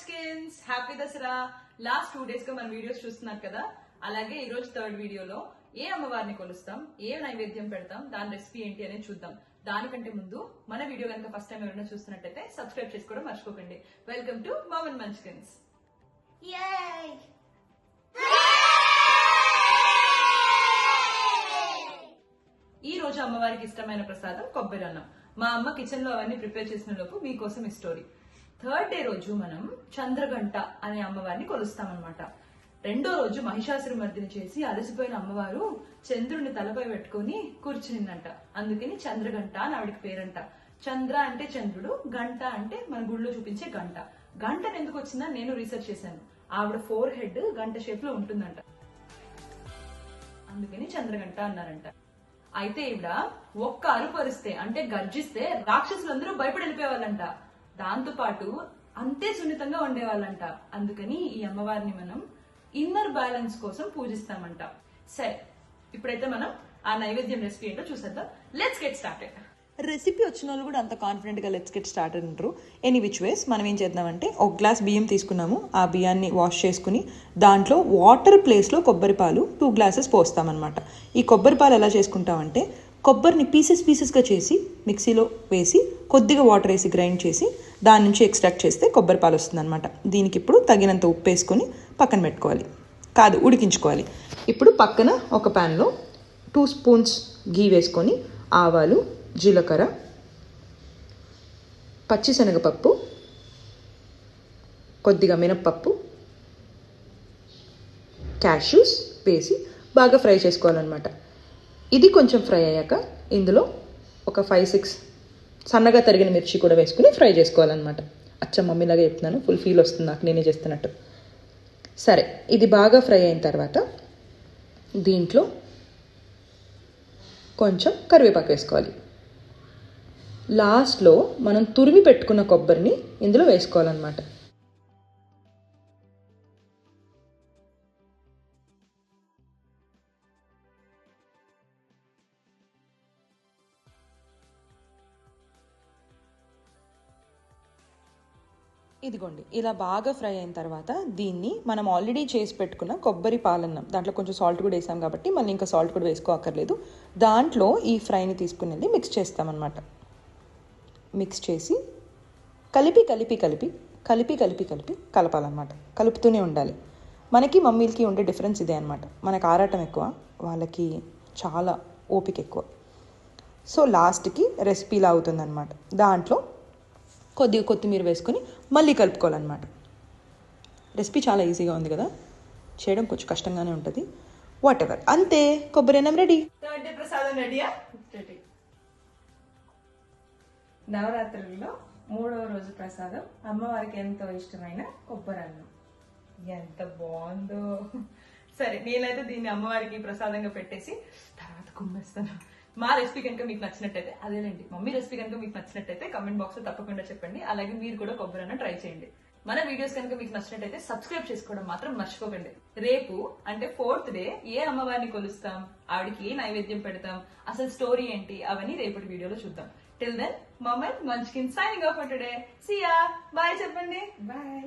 Munchkins happy Dasara last two డేస్గా మన videos చూస్తున్నారు కదా? అలాగే ఈ రోజు థర్డ్ వీడియోలో ఏ అమ్మవారిని కొలుస్తాం? ఏ నైవేద్యం పెడతాం? దాని రెసిపీ ఏంటి అనేది చూద్దాం. దానికంటే ముందు మన వీడియో కనుక ఫస్ట్ టైం ఎవరైనా చూస్తున్నట్టయితే సబ్స్క్రైబ్ చేసుకోవడం మర్చిపోకండి. Welcome to Maman Munchkins Yay! ఈ రోజు అమ్మవారికి ఇష్టమైన ప్రసాదం కొబ్బరి అన్నం. మా అమ్మ కిచెన్లో అవన్నీ ప్రిపేర్ చేసిన లోపు మీకోసం ఈ స్టోరీ థర్డ్ డే రోజు మనం చంద్రగంట అనే అమ్మవారిని కొలుస్తామన్నమాట. రెండో రోజు మహిషాసుర మర్దిని చేసి అలసిపోయిన అమ్మవారు చంద్రుని తలపై పెట్టుకొని కూర్చునిందంట. అందుకని చంద్రగంట అని ఆవిడకి పేరంట. చంద్ర అంటే చంద్రుడు గంట అంటే మన గుళ్ళో చూపించే గంట. గంట ఎందుకు వచ్చిందని నేను రీసెర్చ్ చేశాను. ఆవిడ ఫోర్ హెడ్ గంట షేప్లో ఉంటుందంట. అందుకని చంద్రగంట అన్నారంట. అయితే ఈవిడ ఒక్క అరుపరిస్తే అంటే గర్జిస్తే రాక్షసులందరూ భయపడి వెళ్ళిపోయేవాళ్ళంట. దాంతోపాటు అంతే సున్నితంగా ఉండేవాళ్ళంట. అందుకని ఈ అమ్మవారిని మనం ఇన్నర్ బ్యాలెన్స్ కోసం పూజిస్తామంట. సరే ఇప్పుడైతే మనం ఆ నైవేద్యం రెసిపీ ఏంటో చూసేద్దాం. లెట్స్ గెట్ స్టార్టెడ్ రెసిపీ వచ్చిన వాళ్ళు కూడా అంత కాన్ఫిడెంట్గా లెట్స్ గెట్ స్టార్ట్ అంటారు. ఎనీ విచ్ వేస్ మనం ఏం చేద్దామంటే ఒక గ్లాస్ బియ్యం తీసుకున్నాము. ఆ బియ్యాన్ని వాష్ చేసుకుని దాంట్లో వాటర్ ప్లేస్లో కొబ్బరి పాలు టూ గ్లాసెస్ పోస్తామన్నమాట. ఈ కొబ్బరి పాలు ఎలా చేసుకుంటామంటే కొబ్బరిని పీసెస్ పీసెస్గా చేసి మిక్సీలో వేసి కొద్దిగా వాటర్ వేసి గ్రైండ్ చేసి దాని నుంచి ఎక్స్ట్రాక్ట్ చేస్తే కొబ్బరి పాలు వస్తుందన్నమాట. దీనికి ఇప్పుడు తగినంత ఉప్పు వేసుకొని పక్కన పెట్టుకోవాలి. కాదు ఉడికించుకోవాలి. ఇప్పుడు పక్కన ఒక ప్యాన్లో టూ స్పూన్స్ గీ వేసుకొని ఆవాలు జీలకర్ర పచ్చిశనగపప్పు కొద్దిగా మినప్పప్పు క్యాష్యూస్ వేసి బాగా ఫ్రై చేసుకోవాలన్నమాట. ఇది కొంచెం ఫ్రై అయ్యాక ఇందులో ఒక ఫైవ్ సిక్స్ సన్నగా తరిగిన మిర్చి కూడా వేసుకుని ఫ్రై చేసుకోవాలన్నమాట. అచ్చ మమ్మీలాగా చెప్తున్నాను ఫుల్ ఫీల్ వస్తుంది నాకు నేనే చేస్తున్నట్టు. సరే ఇది బాగా ఫ్రై అయిన తర్వాత దీంట్లో కొంచెం కరివేపాకు వేసుకోవాలి. లాస్ట్లో మనం తురిమి పెట్టుకున్న కొబ్బరిని ఇందులో వేసుకోవాలన్నమాట. ఇదిగోండి ఇలా బాగా ఫ్రై అయిన తర్వాత దీన్ని మనం ఆల్రెడీ చేసి పెట్టుకున్న కొబ్బరి పాలన్నం దాంట్లో కొంచెం సాల్ట్ కూడా వేసాం కాబట్టి మళ్ళీ ఇంకా సాల్ట్ కూడా వేసుకోక్కర్లేదు దాంట్లో ఈ ఫ్రైని తీసుకుని వెళ్ళి మిక్స్ చేస్తామన్నమాట. మిక్స్ చేసి కలిపి కలిపి కలిపి కలిపి కలిపి కలిపి కలపాలన్నమాట. కలుపుతూనే ఉండాలి. మనకి మమ్మీలకి ఉండే డిఫరెన్స్ ఇదే అనమాట మనకు ఆరాటం ఎక్కువ వాళ్ళకి చాలా ఓపిక ఎక్కువ. సో లాస్ట్కి రెసిపీలా అవుతుందన్నమాట. దాంట్లో కొద్దిగా కొత్తిమీర వేసుకొని మళ్ళీ కలుపుకోవాలన్నమాట. రెసిపీ చాలా ఈజీగా ఉంది కదా? చేయడం కొంచెం కష్టంగానే ఉంటుంది. వాట్ ఎవర్ అంతే. కొబ్బరి అన్నం రెడీ. ప్రసాదం రెడీయా రెడీ. నవరాత్రుల్లో మూడవ రోజు ప్రసాదం. అమ్మవారికి ఎంతో ఇష్టమైన కొబ్బరి అన్నం. ఎంత బాగుందో. సరే నేనైతే దీన్ని అమ్మవారికి ప్రసాదంగా పెట్టేసి తర్వాత కుమ్మేస్తాను. మా రెసిపీ కనుక మీకు నచ్చినట్టయితే అదేనండి మమ్మీ రెసిపీ కనుక మీకు నచ్చినట్టయితే కమెంట్ బాక్స్లో తప్పకుండా చెప్పండి. అలాగే మీరు కూడా కొబ్బరి అన్న ట్రై చేయండి. మన వీడియోస్ కనుక మీకు నచ్చినట్టయితే సబ్స్క్రైబ్ చేసుకోవడం మాత్రం మర్చిపోకండి. రేపు అంటే ఫోర్త్ డే ఏ అమ్మవారిని కొలుస్తాం? ఆవిడకి ఏ నైవేద్యం పెడతాం? అసలు స్టోరీ ఏంటి? అవన్నీ రేపటి వీడియోలో చూద్దాం. Till then Maman Munchkin signing off today see ya bye చెప్పండి. బాయ్